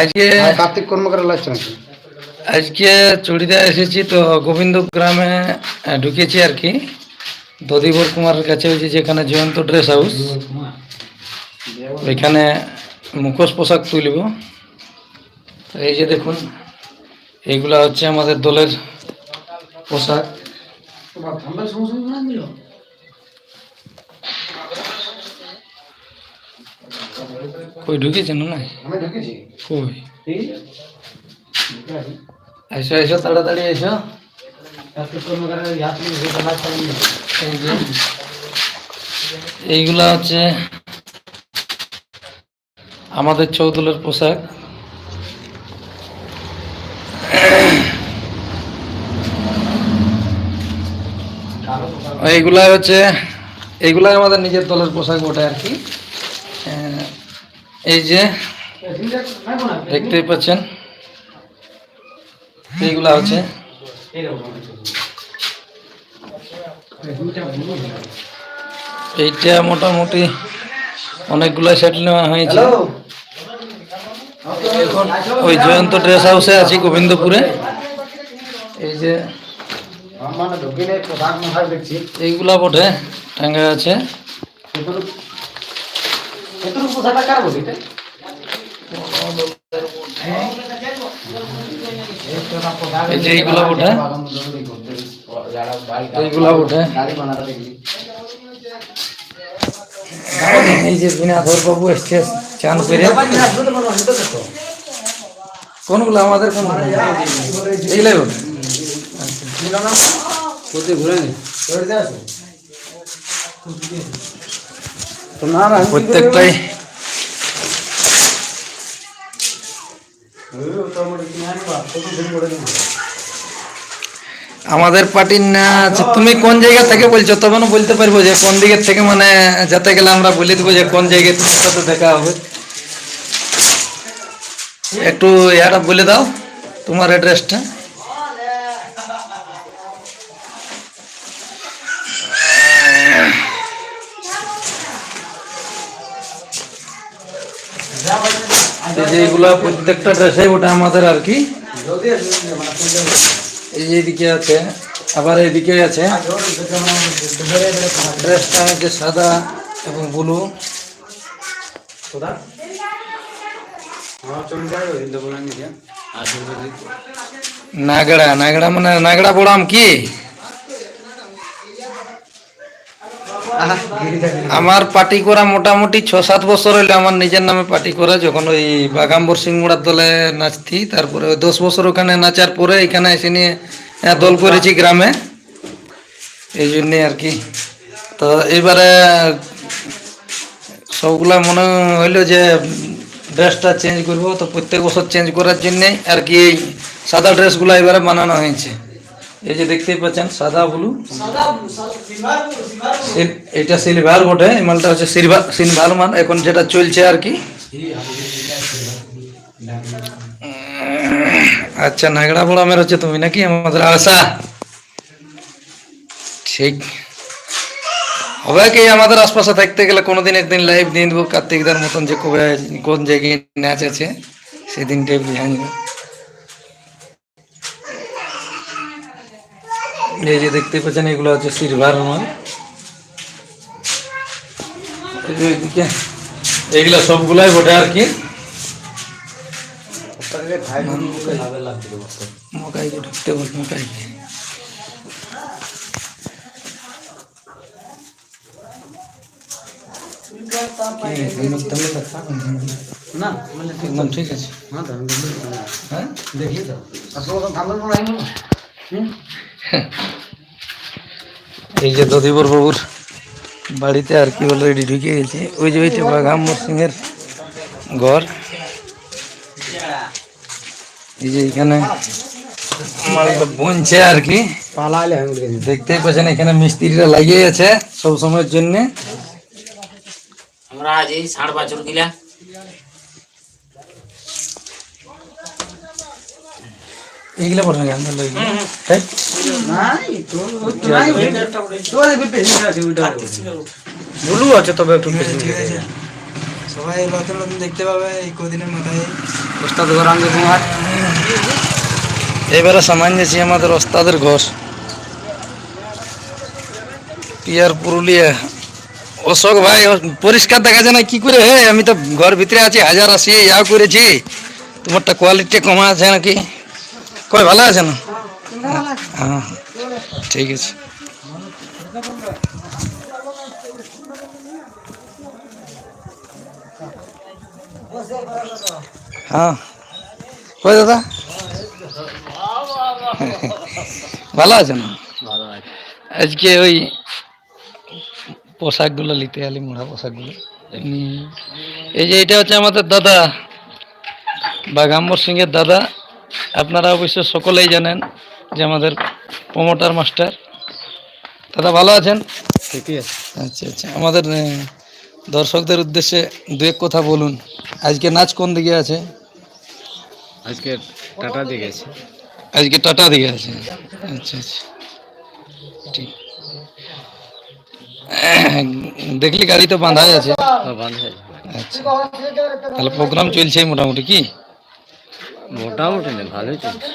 আজকে কার্তিক কর্মকার লাগছে নাকি? আজকে চড়িদা এসেছি তো গোবিন্দ গ্রামে ঢুকেছি আর কি। দদিবর কুমারের কাছে হয়েছে যেখানে জয়ন্ত ড্রেস হাউস। ওইখানে মুখোশ পোশাক তুলব। এই যে দেখুন এইগুলা হচ্ছে আমাদের দলের পোশাক। কই ঢুকেছেন না? আমি ঢুকেছি। কই? এসো এসো তাড়াতাড়ি এসো। এইগুলা হচ্ছে আমাদের চৌদলের পোশাক। এইগুলা হচ্ছে এইগুলা আমাদের নিজের দলের পোশাক ওটা আর কি। এই যে দেখতেই পাচ্ছেন এইগুলা হচ্ছে। এইটা মোটামুটি অনেকগুলো সেট নেওয়া হয়েছে। এখন ওই জয়ন্ত ড্রেস হাউসে আছি গোবিন্দপুরে। এই যে এইগুলা বটে টাঙ্গা আছে। এতটুকু পোশাকটা কার বলি? এটা? এই যে এইগুলা বটে। এইগুলা বটে। গাড়ি বানাতে দেখলি এই যে বিনাধর বাবু এসছে চান করে। কোনগুলো আমাদের কোন এইগুলাই কোথায় ঘুরে না? প্রত্যেকটাই আমাদের পার্টির না তুমি কোন জায়গা থেকে বলছো? তবে বলতে পারব যে কোন দিকের থেকে মানে যেতে গেলে আমরা বলে দেবো যে কোন জায়গায় তোমার সাথে দেখা হবে। একটু ইয়াটা বলে দাও তোমার অ্যাড্রেসটা এই যে এইগুলা প্রত্যেকটা ড্রেসে ওটা আমাদের আর কি। এই যে এদিকে আছে, আবার এইদিকে আছে। ড্রেসটা হচ্ছে সাদা এবং ব্লু। নাগড়া নাগড়া মানে নাগড়া বড়াম কি? আমার পার্টি করা মোটামুটি ছ সাত বছর হইল আমার নিজের নামে পার্টি করা। যখন ওই বাগাম্বর সিংমুড়ার দলে নাচতি তারপরে ওই দশ বছর ওখানে নাচার পরে এখানে এসে নিয়ে আহ, দল করেছি গ্রামে। এই জন্যে আর কি। তো এবারে সবগুলা মনে হইল যে ড্রেসটা চেঞ্জ করব। তো প্রত্যেক বছর চেঞ্জ করার জন্যে আর কি এই সাদা ড্রেসগুলো এবারে বানানো হয়েছে। এই যে দেখতেই পাচ্ছেন সাদা ব্লু। এটা সিলভার বটে এই মালটা হচ্ছে সিলভার সিলভার মাল এখন যেটা চলছে আর কি। আচ্ছা নাগড়া বড় আমার হচ্ছে তুমি নাকি? আমাদের আশা ঠিক। হবে কি আমাদের আশপাশে থাকতে গেলে কোনোদিন একদিন লাইভ দিয়ে দেবো। কার্তিকদার মতন যে কবে কোন জায়গায় নাচ আছে সেদিনটাই বুঝে এই যে দেখতে পাচ্ছেন এগুলো হচ্ছে সিলভার মাল এই যে এদিকে এইগুলা সবগুলাই বটে আর কি। মকাইকে ঢুকতে বল মকাইকে না মানে একদম ঠিক আছে। না তো আমি হ্যাঁ? দেখি তো। এই যে দধিবর বাবুর বাড়িতে আর কি অলরেডি ঢুকে গেছে। ওই যে ওইটা বাঘাম্বর সিংয়ের ঘর। এই যে এখানে মালটা বুনছে আর কি। দেখতেই পাচ্ছেন, এখানে মিস্ত্রিরা লাগিয়ে আছে সব সময়ের জন্য। আমরা আজ এই ষাট বছর গিলা এইগুলা পড়ে গান নাই তো নাই তো আছে ওইটা ব্লু আছে তবে একটু সবাই নতুন নতুন দেখতে পাবে এই কদিনের মাথায়। ওস্তাদ গৌরাঙ্গ কুমার। এবারে সামান যাচ্ছি আমাদের ওস্তাদের ঘর পিয়ার পুরুলিয়া। অশোক ভাই পরিষ্কার দেখা যায় না কি করে? হে আমি তো ঘর ভিতরে আছি হাজার আশি ইয়া করেছি। তোমারটা কোয়ালিটি কমা আছে নাকি? কই ভালো আছে না হ্যাঁ ঠিক আছে। হ্যাঁ। কই দাদা? ভালো আছে। না আজকে ওই পোশাকগুলো নিতে আলি মোড়া পোশাকগুলো। এই যে এটা হচ্ছে আমাদের দাদা বাগাম্বর সিং এর দাদা। আপনারা অবশ্য সকলেই জানেন যে আমাদের প্রমোটার মাস্টার দাদা ভালো আছেন? ঠিকই আছে। আচ্ছা আচ্ছা। আমাদের দর্শকদের উদ্দেশ্যে দু এক কথা বলুন। আজকে নাচ কোন দিকে আছে? আজকে টাটা দিয়ে গেছে আজকে টাটা দিকে আছে। আচ্ছা আচ্ছা। ঠিক। দেখলি গাড়ি তো বাঁধাই আছে। বন্ধ আচ্ছা। তাহলে প্রোগ্রাম চলছে মোটামুটি কি? মোটামুটি না ভালোই চলছে।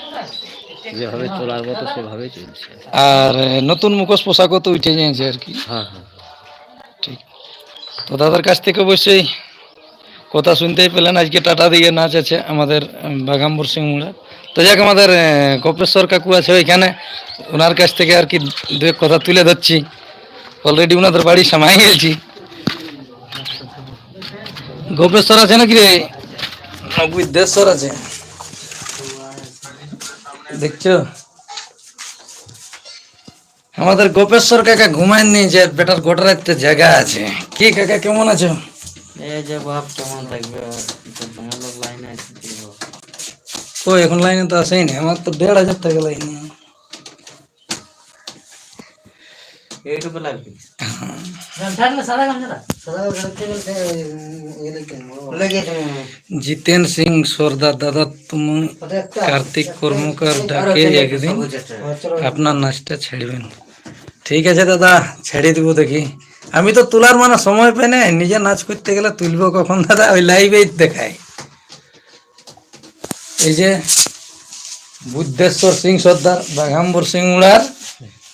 যেভাবে চলার মতো সেভাবেই চলছে। আর নতুন মুখোশ পোশাকও তো উঠে যাচ্ছে আর কি। হ্যাঁ হ্যাঁ। ঠিক। তো দাদার কাছ থেকে অবশ্যই কথা শুনতেই পেলেন। আজকে টাটা দিয়ে নাচ আছে আমাদের বাগাম্বর সিং মুড়া। তো যাক আমাদের কপেশ্বর কাকু আছে ওইখানে। ওনার কাছ থেকে আর কি দু এক কথা তুলে ধরছি। অলরেডি ওনাদের বাড়ি সামাই গেছি। গোপেশ্বর আছে নাকি রে? না বুদ্ধেশ্বর আছে। দেখছ? আমাদের গোপেশ্বর কাকা ঘুমায় নিয়েছে বেটার গোটা রাখতে জায়গা আছে। কি কাকা কেমন আছো? এই যে বাপ কেমন থাকবে? তোমার লাইনে আছে ও এখন লাইনে তো আসেই না। আমার তো দেড় হাজার টাকা লাইনে। এইটুকু লাগবে। জিতেন সিং সর্দার দাদা তুমি কার্তিক কর্মকার ডাকে একদিন। আপনার নাচটা ছেড়বেন। ঠিক আছে দাদা ছেড়ে দিব দেখি। আমি তো তোলার মানে সময় পাই না নিজে নাচ করতে গেলে তুলবো কখন দাদা? ওই লাইভে দেখায় এই যে বুদ্ধেশ্বর সিং সর্দার বাঘাম্বর সিং উড়ার।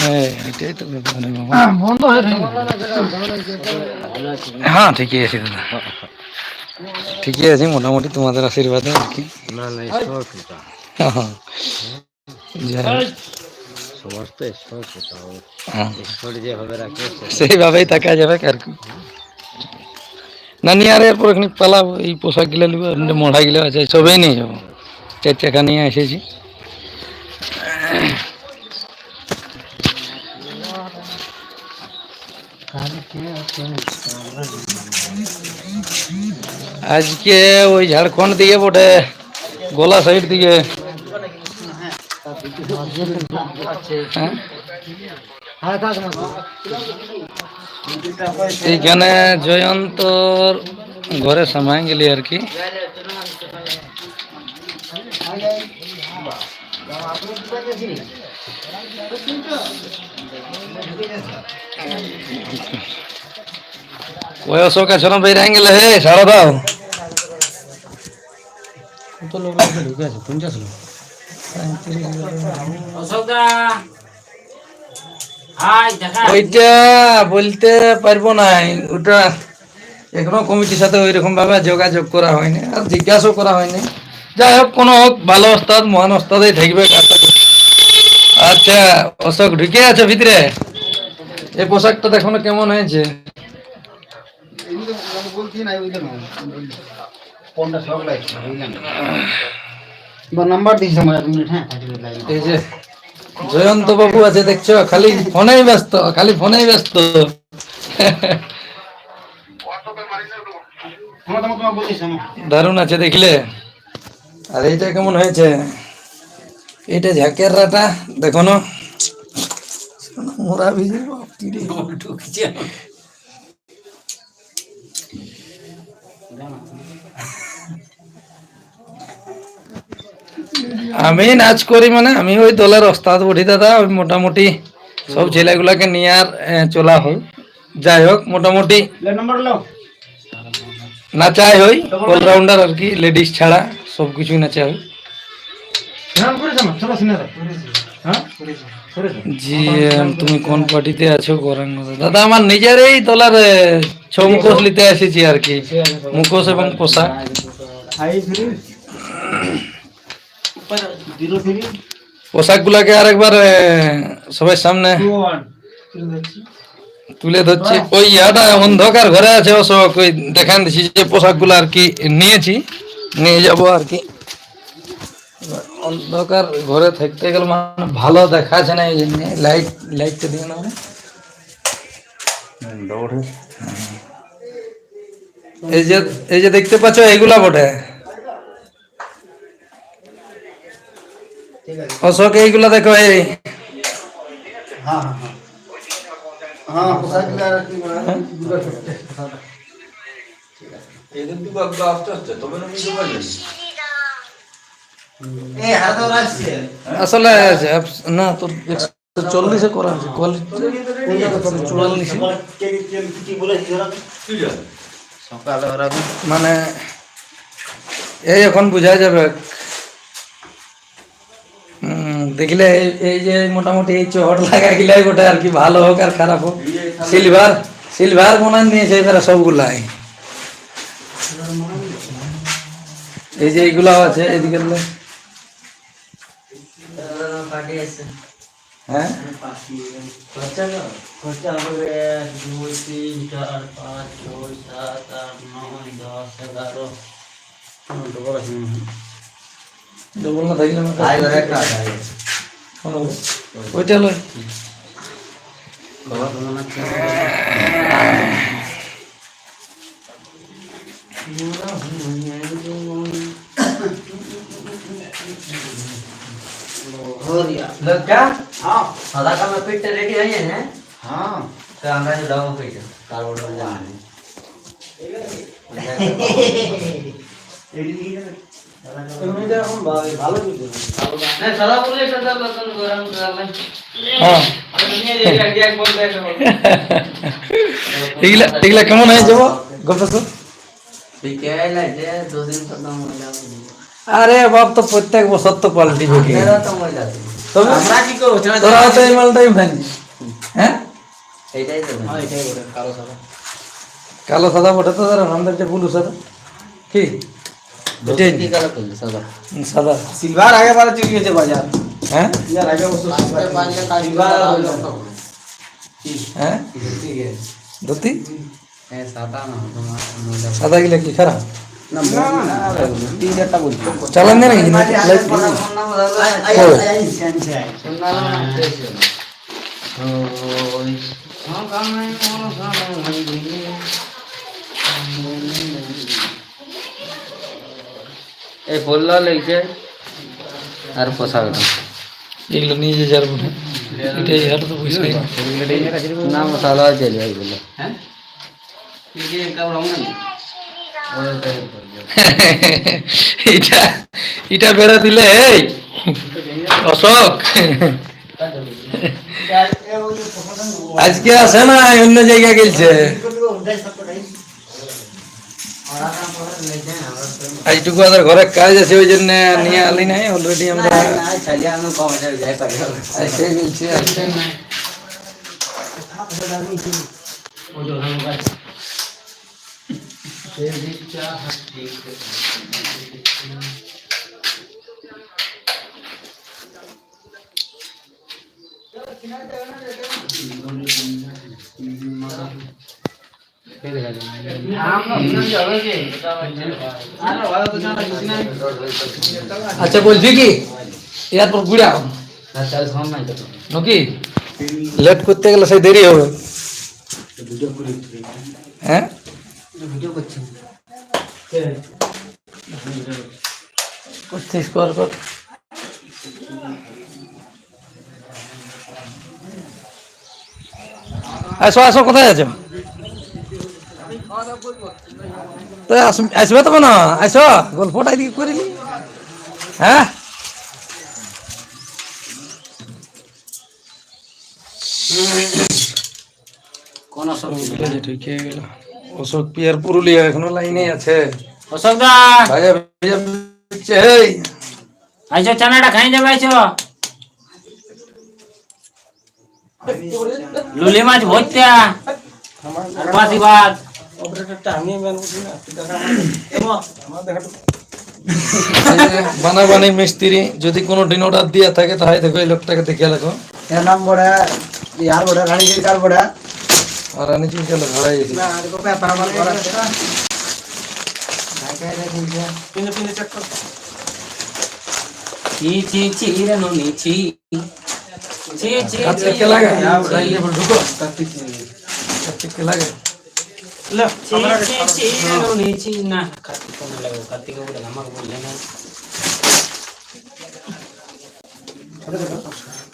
হ্যাঁ হ্যাঁ ঠিকই আছে দাদা। ঠিকই আছে মোটামুটি তোমাদের আশীর্বাদে আর কি। না না ঈশ্বর কৃপা। হ্যাঁ। যাই হোক, সবার তো ঈশ্বর কৃপা হ্যাঁ। ঈশ্বর যেভাবে রাখে সেইভাবেই থাকা যাবে আর কি। না নিয়ে আর এরপর এখানে পালাবো এই পোশাক গিলা নিবো মঢ়া আছে সবেই নিয়ে যাব। চার চাকা নিয়ে এসেছি। আজকে ওই ঝাড়খণ্ড দিকে বটে গোলা সাইড দিকে হ্যাঁ এইখানে জয়ন্তর ঘরে সামাই গেলি আর কি ওই অশোক আছে না বেরিয়ে গেলে হে সারা দাও। কত লোক লাগবে ঢুকে আছে পঞ্চাশ লোক ওইটা বলতে পারব না ওটা এখনও কমিটির সাথে ওই রকম ভাবে যোগাযোগ করা হয়নি আর জিজ্ঞাসাও করা হয়নি। যাই হোক কোনো হোক ভালো ওস্তাদ মহান ওস্তাদই থাকবে। আচ্ছা অশোক ঢুকে আছে ভিতরে? এই পোশাকটা দেখো না কেমন হয়েছে। নাম্বার দিয়েছি আমার এক মিনিট হ্যাঁ এই যে জয়ন্ত বাবু আছে দেখছ? খালি ফোনেই ব্যস্ত খালি ফোনেই ব্যস্ত। দারুণ আছে দেখলে। আর এইটা কেমন হয়েছে? এটা ঝাঁকের রাটা দেখো না মোরা ভিজে বাপ কি ঢুকছে। আমি নাচ করি মানে আমি ওই দলের ওস্তাদ বটি দাদা ওই মোটামুটি সব ছেলেগুলাকে নিয়ে আর চলা হয়। যাই হোক মোটামুটি লে নাম্বার লো নাচাই হই অলরাউন্ডার আর কি লেডিস ছাড়া সব কিছুই নাচা হয়? হ্যাঁ হ্যাঁ জি তুমি কোন পার্টিতে আছো গৌরাঙ্গ দাদা আমার নিজেরই দলের এ, ছ মুখোশ নিতে এসেছি আর কি। মুখোশ এবং পোশাক। থ্রি পোশাক। গুলাকে আরেকবার এ, সবার সামনে তুলে ধরছি। ওই ইয়াটা অন্ধকার ঘরে আছে অশোক ওই দেখান দিচ্ছি যে পোশাকগুলো আর কি নিয়েছি। নিয়ে যাব আর কি। অন্ধকার ঘরে থাকতে গেলে মানে ভালো দেখাচ্ছে না এই জন্য। লাইট লাইটটা দিয়ে না। এই যে এই যে দেখতে পাচ্ছ এইগুলা বটে। ঠিক অশোক এইগুলা দেখো এই। হ্যাঁ হ্যাঁ হ্যাঁ হ্যাঁ পোশাক আর কি বলা দুটো ছোট্ট এই হাত আসছে আসলে না তোর একশো চল্লিশে করা আছে কোয়ালিটি চুয়াল্লিশে। সকালে ওরা মানে এই এখন বোঝা যাবে। দেখলে এই- যে মোটামুটি এই চহট লাগা গিলাই গোটা আর কি ভালো হোক আর খারাপ হোক। সিলভার সিলভার মনান নিয়েছে এবারে সবগুলাই। এই যে এইগুলাও আছে এদিকে। হ্যাঁ খরচা হবে এক দুই তিন চার পাঁচ ছয় সাত আট নয় দশ এগারো ডবল না থাকলে আমার ওইটা লয় লজ্জা হ্যাঁ সাদা কালো পিঠটা রেডি হয়ে যায় না হ্যাঁ তো আমরা যে ডাবল পিঠটা কার ওটা জানি এমনিতে এখন ভালো- ভালো কিন্তু না সাদা বলে এটা দাও তখন গরম করলে হ্যাঁ এগুলা এগুলা কেমন হয়ে যাব গল্প তো বিকেল আছে দু দিন পর দাম হয়ে যাবে আরে বাপ তো প্রত্যেক বছর তো পাল্টিবে কি এরা তো হয়ে যাবে তবে আমরা কি করব? তোরা তো এই মালটাই ভাঙি। হ্যাঁ? হ্যাঁ কালো সাদা। কালো সাদা বটে তো তারা আমাদের যে ব্লু সাদা। কি? সাদা। হুম, সাদা। সিলভার আগে বারে চুরি হয়েছে বাজার। হ্যাঁ? আগে বছর হ্যাঁ? ধুতি। হ্যাঁ সাদা না সাদা গিলা কি খারাপ? না না তিন চারটা বলছি চালান দেয় নাকি লাইট নাম দাদা সুন্দর না ওই সকালে মন সকালে দিলে এই ফুলটা লেগেছে আর পোশাকটা এগুলো নিয়ে যে যার বটে এটাই আর তো পয়সা না মশালা চলে এগুলো হ্যাঁ এটা বেড়া দিলে, এই, অশোক। আজকে আসে না, অন্য জায়গায় গেছে আজটুকু আমাদের ঘরে কাজ আছে, ওই জন্য নিয়ে আলি নাই অলরেডি আমরা গেছি আসছে না। আচ্ছা বলছি কি এরপর বুড়া নাকি লেট করতে গেলে সেই দেরি হবে হ্যাঁ করছিস কর কর। আসো আসো কোথায় আছো? তো আসবে তবে না আসো গল্পটা এদিকে করিনি হ্যাঁ? কোন অশোক ঠিক হয়ে গেল। অশোক পিয়ার পুরুলিয়া এখনও লাইনে আছে। অশোক দা! এই আইছো চানাটা খাই যাবে আইছো। লুলি মাছ ভরতে বাসি ভাত। বানাবানি মিস্ত্রি যদি কোনো দিন অর্ডার দিয়া থাকে তাহলে দেখো এই লোকটাকে দেখে রাখো এর নাম বড়া ইয়ার বড়া রানী কার বড়া? আর আমি চিন্তা ভাড়াই গেছি কার্তিক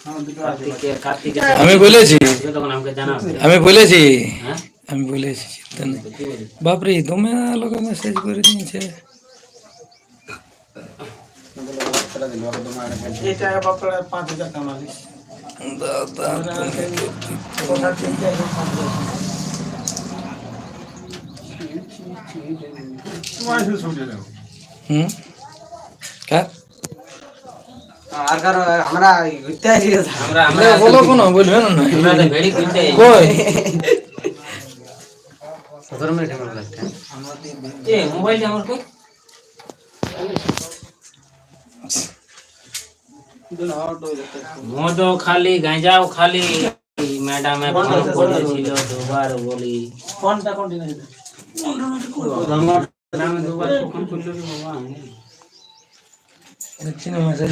কোন লাগো কার্তিক বলে আমাকে বললে না কার্তিকের কার্তিকের আমি বলেছি। তখন আমাকে জানাবে আমি বলেছি। হ্যাঁ? আমি বলেছি চিন্তা নেই। বাপরে তুমি লোক মেসেজ করে দিয়েছে। দাদা তুমি হুম? কার আর কার আমরা ঘুরতে আসি আমরা আমরা আমরা বলো কোনো বলবে না না। আমরা ভেড়ি কিনতে কই? সতেরো মিনিট আমার লাগছে এ মোবাইল আমার কই? মদ খালি গাঁজাও খালি। ম্যাডামে ফোন করেছিল দুবার বলি। ফোনটা কন্টিনিউ ম্যাডামে দুবার ফোন করল বাবা দেখছি না মেসেজ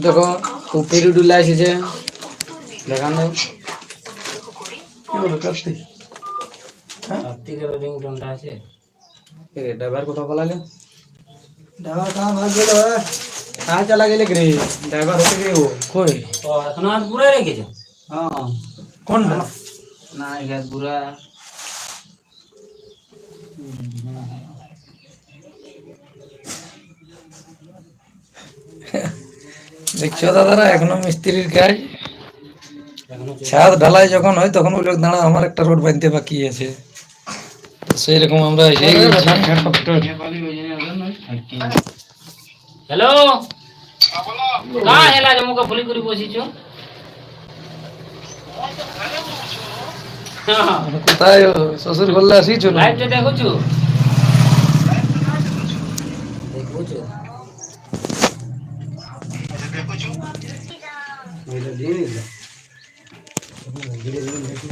দেখো উপরে ডুলে আসেছে। দেখান। ড্রাইভার কোথাও পালালে? ড্রাইভার কাম ভাগ গেল কাজ চালা গেলে রে? ড্রাইভার হতে গেলে ও? কই? এখন আজ পুরাই রেখেছে? হ্যাঁ। কোন না না গাছ পুরা দেখছ দাদারা এখনও মিস্ত্রির কাজ ছাদ ঢালাই যখন হয় তখন ওই লোক দাঁড়া আমার একটা রোড বাঁধতে বাকি আছে। তো সেই রকম আমরা হ্যালো? কা হেলা যে মুখ ফুলি করে বসিছ? কোথায় ও? শ্বশুর ঘরলে আসি চলো লাইভটা দেখুছু দেখুছু হ্যাঁ, এসব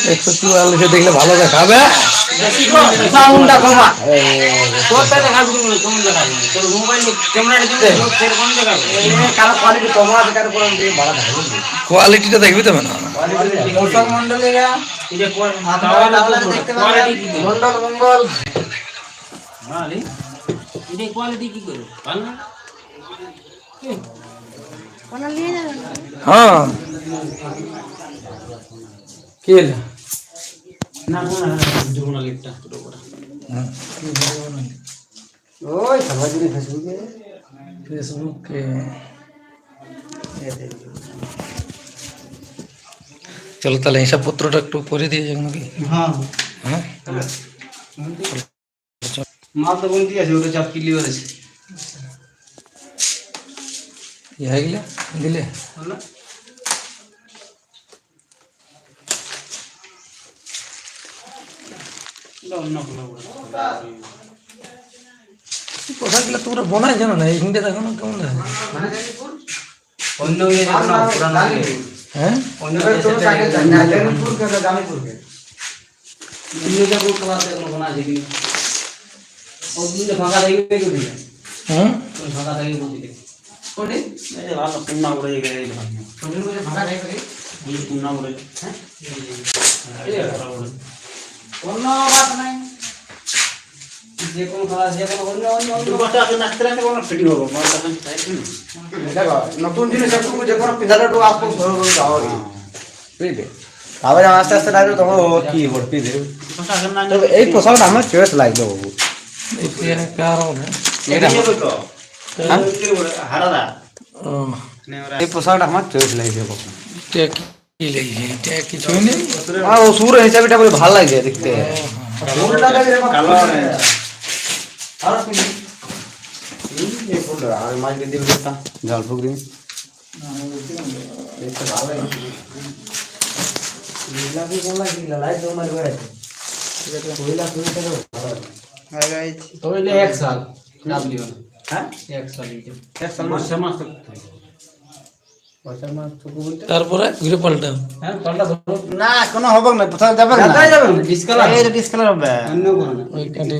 মনে একশো চুয়াল্লিশে দেখলে ভালো দেখাবে থাকে কোয়ালিটিটা দেখবি তো না দর্শক মন্ডলীরা এটা কোন আপনারা তাহলে দেখতে পাবেন মন্ডল মঙ্গল। এটা কোয়ালিটি কি করে? হ্যাঁ। কি? না না লিপটা ছোট করে ওই সবাই ফেসবুকে ফেসবুকে চলো তাহলে হিসাব পত্রটা একটু করে দিয়ে যাক নাকি? হ্যাঁ। হ্যাঁ? মাল তো বলতে আছে ওটা চাপ ক্লিয়ার আছে ইয়ে গেলে? দিলে? অন্য কোনো তোমরা বনাই জানো না? এই হিন্দি দেখো না কেমন অন্য ইয়ে না পুরানো ইয়ে। হ্যাঁ? অন্য কি ও দিলে ফাঁকা থাকবে তুমি ফাঁকা থাকবে কি দিলে এই ভালো পুন্না উড়ে গেলে এই ভালো। করে পুন্না উড়ে হ্যাঁ? এই ভালো অন্য বাত নাই যে কোন খাওয়া যে কোন অন্য অন্য নতুন জিনিস একটু যে কোনো পিন্ধাটা একটু আসব সরো করে যাও বুঝলে আবার আস্তে আস্তে লাগবে তখন ও কি ভর্তি দেবে এই পোশাকটা আমার চয়েস লাগল বাবু এই পোশাকটা আমার চয়েস লাগছে বাবু এটা কি লেগেছে এটা কিছুই নেই আর ও সুর হিসাবে এটা বলে ভালো লাগছে দেখতে সুরটা দেখে কালো আর কি এই ফুল আর মাছ দিয়ে দিবি একটা জল ফুক দিবি তোইলে এক সাল লাভ লিও না হ্যাঁ এক সাল এক সাল মাস মাস তারপরে ঘুরে পাল্টাও হ্যাঁ পাল্টা না কোনো হবে না কোথাও যাবে না। যাতাই যাবে না, discolor। এই ডিসকালার হবে। অন্য কোনো না।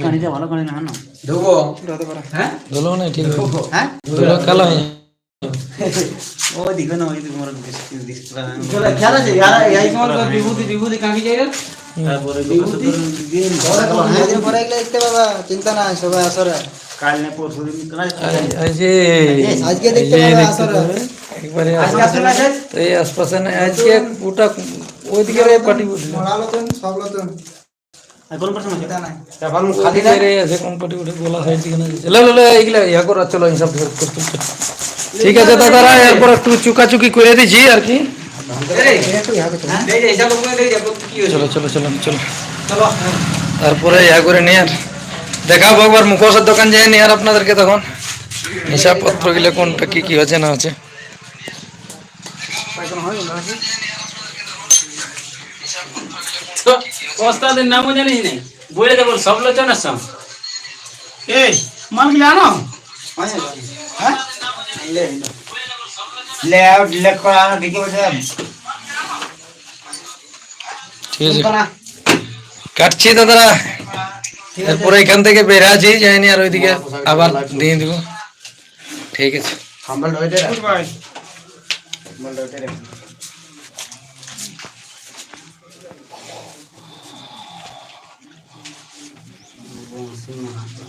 কানিটা ভালো কানি না না ধুবো। হ্যাঁ? ধুলো না ঠিক হ্যাঁ? ধুলো কালো হয়ে। ও দিকে না ওই দিকে মোর ডিসপ্লে খেলা আছে ইয়ার এই সময় তো বিভূতি বিভূতি কাকি যায় তারপরে বিভূতি? দিন দিন পরে এগুলো দেখতে বাবা চিন্তা নাই সবাই আসরে। কাল না পরশু দিন আজকে দেখতে আসরে। একবারে আছে এই আশপাশে না আজকে ওইদিকে উঠল কোন আছে? খালি রে আছে কোন পার্টি উঠে গোলা সাইড দিকে না চলো চলো এইগুলা ইয়া করো চলো হিসাব করতে ঠিক আছে দাদারা এরপর একটু চুকাচুকি করে দিছি আর কি। চলো চলো চলো চলো। চলো। তারপরে ইয়া করে নিয়ে আর। দেখাবো একবার মুখোশের দোকান যাই নিয়ে আর আপনাদেরকে তখন। হিসাবপত্রগুলো কোনটা কি কি হচ্ছে না হচ্ছে ওস্তাদের নামও জানিস নাই বলে দেবো সব লোচনার সাম এই মান কি জানো হ্যাঁ লেআউট লেখ করা দেখি বসে ঠিক আছে কাটছি দাদারা এরপরে এখান থেকে বের আছি যাইনি আর ওইদিকে আবার দিয়ে দিব ঠিক আছে হাম্বল হইতে রে 嗯。